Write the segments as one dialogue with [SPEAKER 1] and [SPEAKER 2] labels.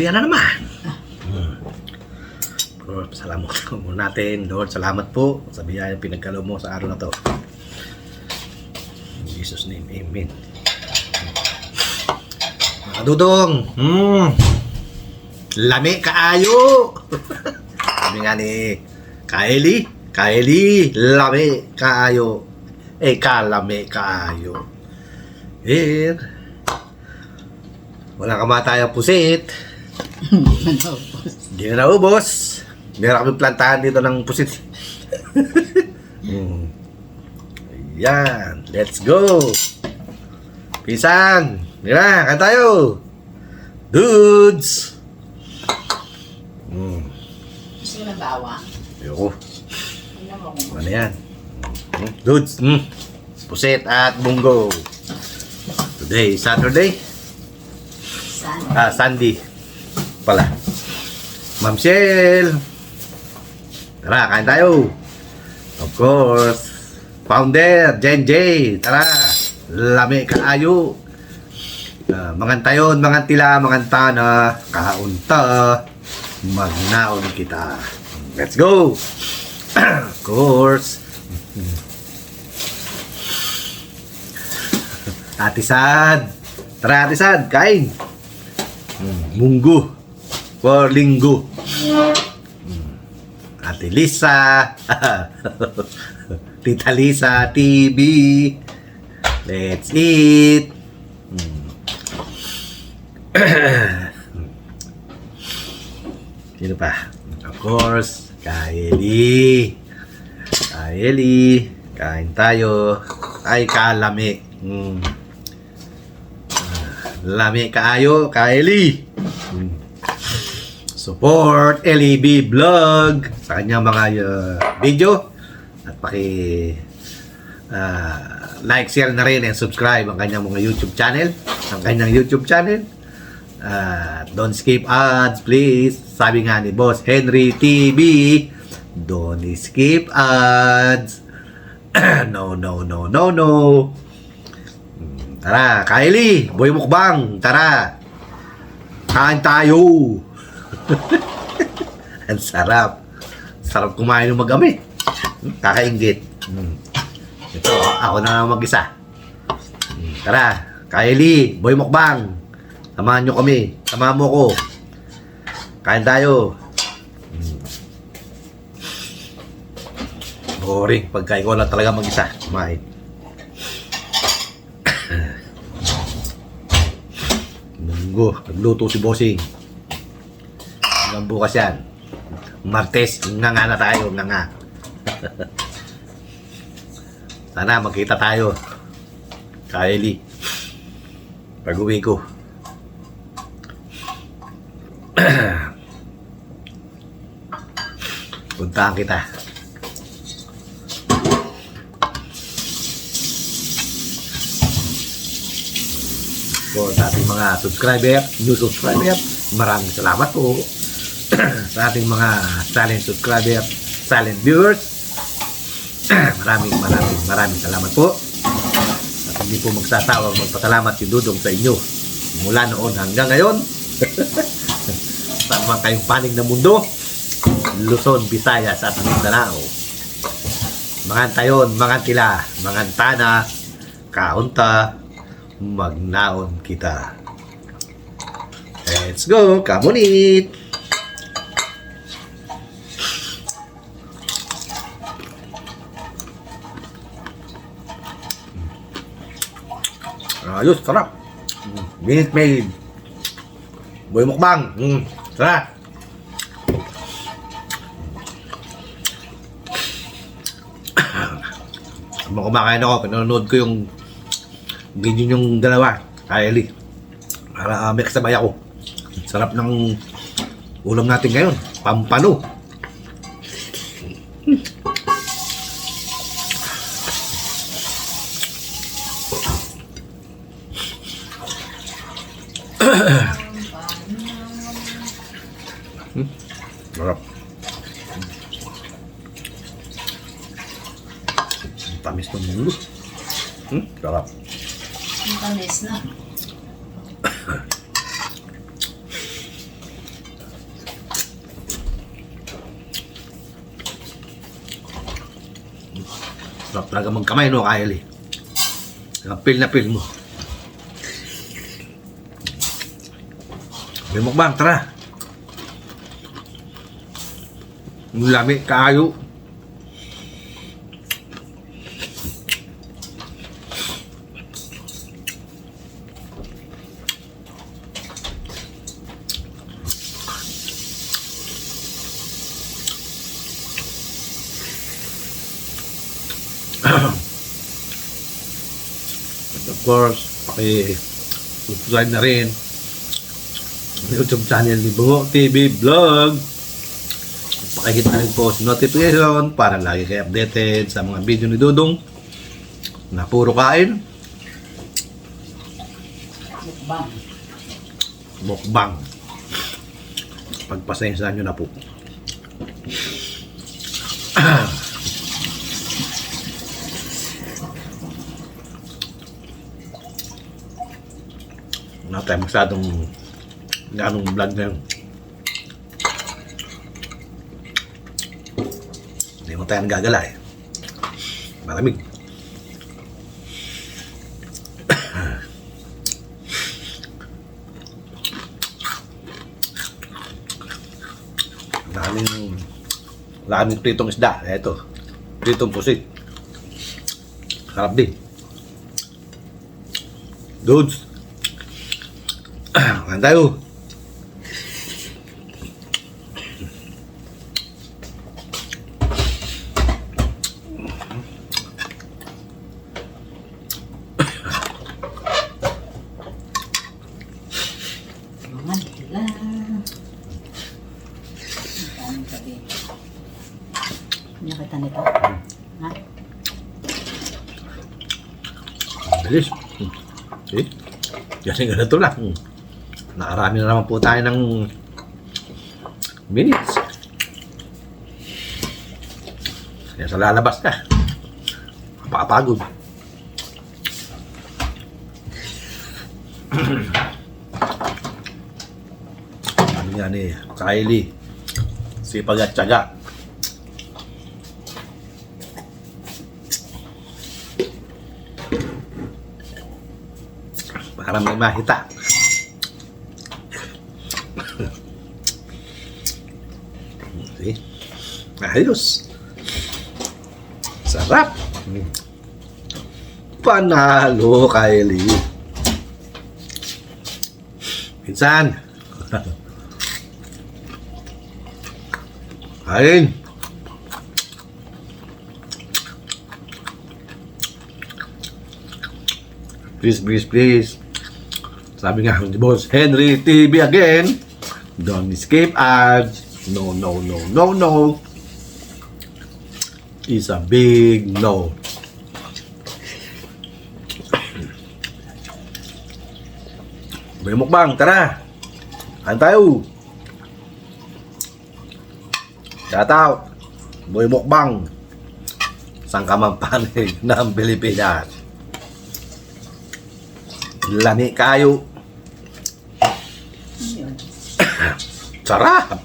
[SPEAKER 1] tanghalian na naman. Hmm. Lord, salamat mo natin. Lord, salamat po sa biyaya pinagkalo mo sa araw na to. In Jesus name, Amen. Mga dudong, hmm, lami kaayo. Sabi nga ni Kaeli, Kaeli, lami kaayo. Eh, kalami kaayo. Eh, wala kamatayang pusit. Hindi na naubos. Meron kami plantahan dito ng pusit. hmm. Ayan. Let's go. Pisang. Mira, kan tayo. Dudes. Hmm.
[SPEAKER 2] Gusto mo ng bawang?
[SPEAKER 1] Ayoko.
[SPEAKER 2] Ano
[SPEAKER 1] yan? Hmm. Dudes. Hmm. Pusit at bunggo. Today, Saturday.
[SPEAKER 2] saan?
[SPEAKER 1] Ah, Sandy. Pala. Ma'am Shell. Tara, kain tayo. Of course. Founder, Jen J. Tara. Lami kaayo. Uh, mangantayon, mangantila, mangantana, kaunta, magnaon kita. Let's go! of course. Ate Sad. Tara, Ate Sad, kain. Mm, Munggo. For linggo. Mm. Ate Lisa. Tita Lisa TV. Let's eat. Mm. Sino pa? Of course, Kaeli. Kaeli. Kain tayo. Ay, kalami. Mm. Lami kaayo, Kaeli. Mm. Support LEB Vlog sa kanyang mga uh, video. At paki uh, like, share na rin and subscribe ang kanyang mga YouTube channel. Ang kanyang YouTube channel. Uh, don't skip ads please. Sabi nga ni Boss Henry TV don't skip ads. No no no no no. Hmm, tara Kylie boy mukbang tara. Kain tayo ang sarap. Sarap kumain ng magami. Kakaingit. Mm. Ito, ako na mag-isa. Mm, Tara, Kylie, Boy Mukbang. Samahan nyo kami. Samahan mo ko. Kain tayo. Mm. Boring. Pagka ikaw lang talaga mag-isa. Kumain. Munggo. Nagluto si Bossing. Hanggang bukas yan. Martes, nga nga na tayo, nga nga. Sana magkita tayo. Kylie. Pag uwi ko. Puntahan kita. po sa ating mga subscriber, new subscriber. Maraming salamat po sa ating mga silent subscriber, silent viewers. maraming maraming maraming salamat po. At hindi po magsasawang magpasalamat si Dudong sa inyo mula noon hanggang ngayon. sa mga kayong panig ng mundo, Luzon, Visayas at Mindanao. Mga tayon, mga tila, mga tana, kaunta, magnaon kita. Let's go! Come Ayos, sarap. Mm, Minute maid. Boy mukbang. Mm, sarap. Habang kumakain ako, pinanonood ko yung video yung dalawa, Kylie. Para uh, may kasabay ako. Sarap ng ulam natin ngayon. Pampano. Sarap talaga magkamay, no, Kyle? Eh. Pil na pil mo. May mukbang, tara. Ang lami, kaayo. Course, paki-subscribe na rin YouTube channel ni Bungo TV Vlog. Pakihit na rin po sa notification para lagi kayo updated sa mga video ni Dudong na puro kain,
[SPEAKER 2] Mukbang.
[SPEAKER 1] mukbang. Pagpasensyahan nyo na po. Wala tayo masyadong ganong vlog na yun. Hindi mo tayo nagagala eh. Malamig. Daming daming pritong isda. Eto. Pritong pusit. Sarap din. Dudes.
[SPEAKER 2] Dila. Ang sabi. Nakita nito? Ha?
[SPEAKER 1] Bilis. Eh? Kasi ganito lang. Hmm. Nakarami na naman po tayo ng minutes. Kaya sa lalabas ka. Papagod. Sabi nga ni Kylie, sipag at tiyaga. para may mahita. Okay. Ayos. Sarap. Panalo, Kylie. Pinsan. Kain. Please, please, please. Sabi nga Boss Henry TV again. Don't escape ads. No, no, no, no, no. Is a big no. May mukbang, tara. Kain tayo. Shout out. Boy mukbang. Saan ka man panig ng Pilipinas. Lami kayo.
[SPEAKER 2] Yun.
[SPEAKER 1] Sarap!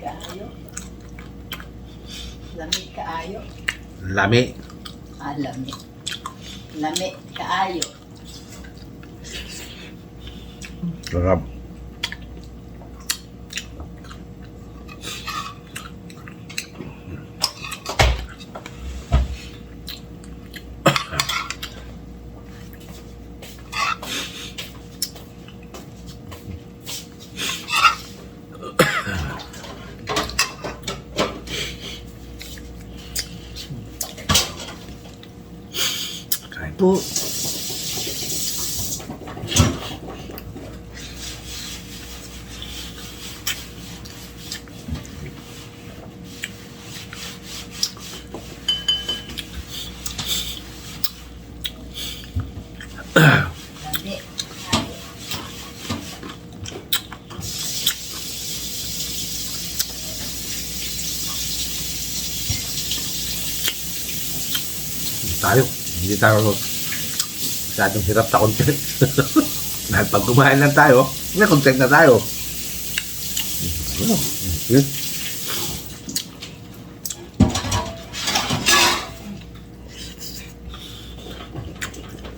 [SPEAKER 2] Kaayo. Lamig kaayo.
[SPEAKER 1] Lami.
[SPEAKER 2] Ah, lamig. Lamig kaayo.
[SPEAKER 1] Sarap. 不嗯
[SPEAKER 2] 嗯咋
[SPEAKER 1] 用你待会儿说 masyadong hirap sa content. Dahil pag kumain lang tayo, may content na tayo.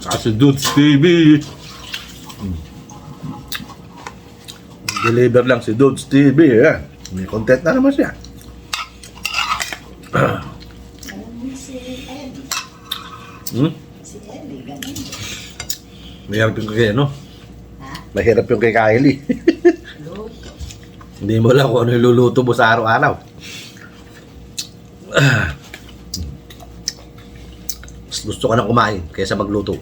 [SPEAKER 1] Kasi Dudes TV. Deliver lang si Dudes TV. Eh. May content na naman siya. Hmm? Mahirap yung kay ano?
[SPEAKER 2] Ha?
[SPEAKER 1] Mahirap yung kay Kylie.
[SPEAKER 2] Luto.
[SPEAKER 1] Hindi mo lang kung ano iluluto mo sa araw-araw. Mas gusto ko na kumain kaysa magluto.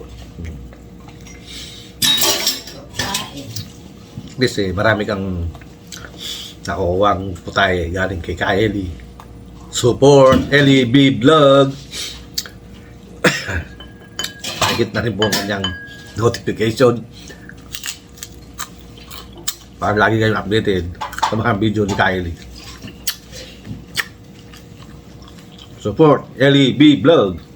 [SPEAKER 1] Kasi marami kang nakukuha putay galing kay Kylie. Support LEB Vlog. Higit na rin po ang kanyang notification. Para lagi kayong updated sa mga video ni Kylie. Support LEB Vlog.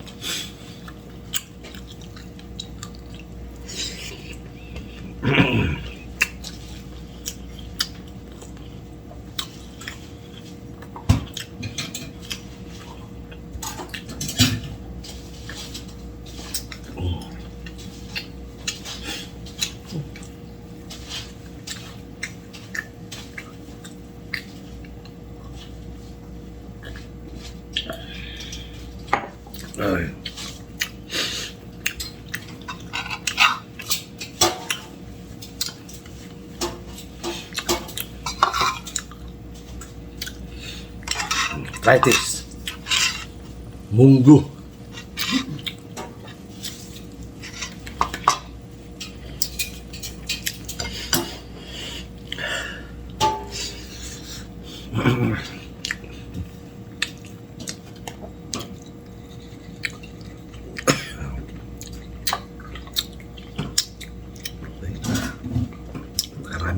[SPEAKER 1] Ay. This. Munggo. Marami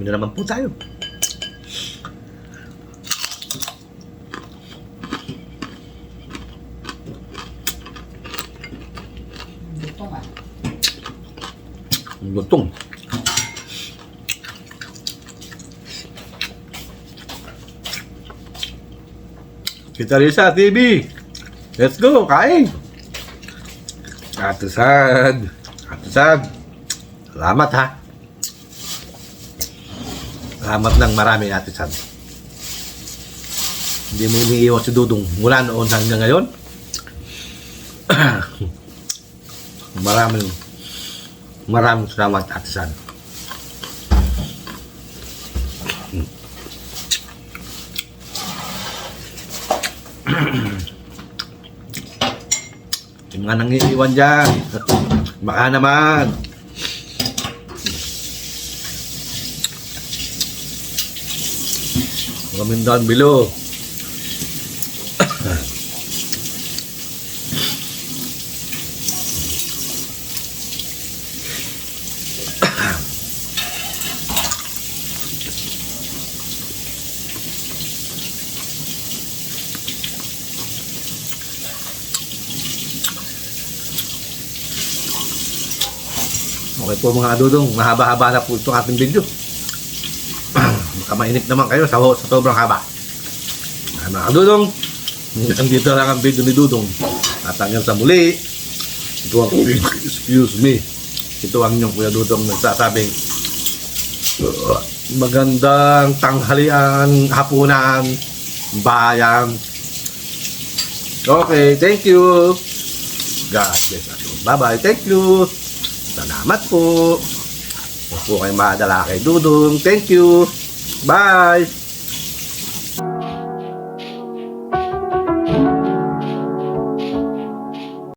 [SPEAKER 1] na naman po tayo.
[SPEAKER 2] Luto nga.
[SPEAKER 1] Lutong. Kita Risa TV. Let's go, kain. Atusad. Atusad. Salamat ha. Salamat ng marami atusad. Hindi mo iniiwan si Dudong mula noon hanggang ngayon. maraming maraming salamat atusad. Yung mga nangiiwan dyan. Baka naman. Down below. Okay po mga adudong, mahaba-haba na po itong ating video. Baka mainip naman kayo sa, sa sobrang haba. Ah, Mga adudong, nandito lang ang video ni Dudong. At hanggang sa muli, ito ang, excuse me, ito ang inyong Kuya Dudong nagsasabing, "Uh, magandang tanghalian, hapunan, bayan. Okay, thank you. God bless us. Bye-bye. Thank you. Salamat po. Huwag po kayong madala kay Dudong. Thank you. Bye.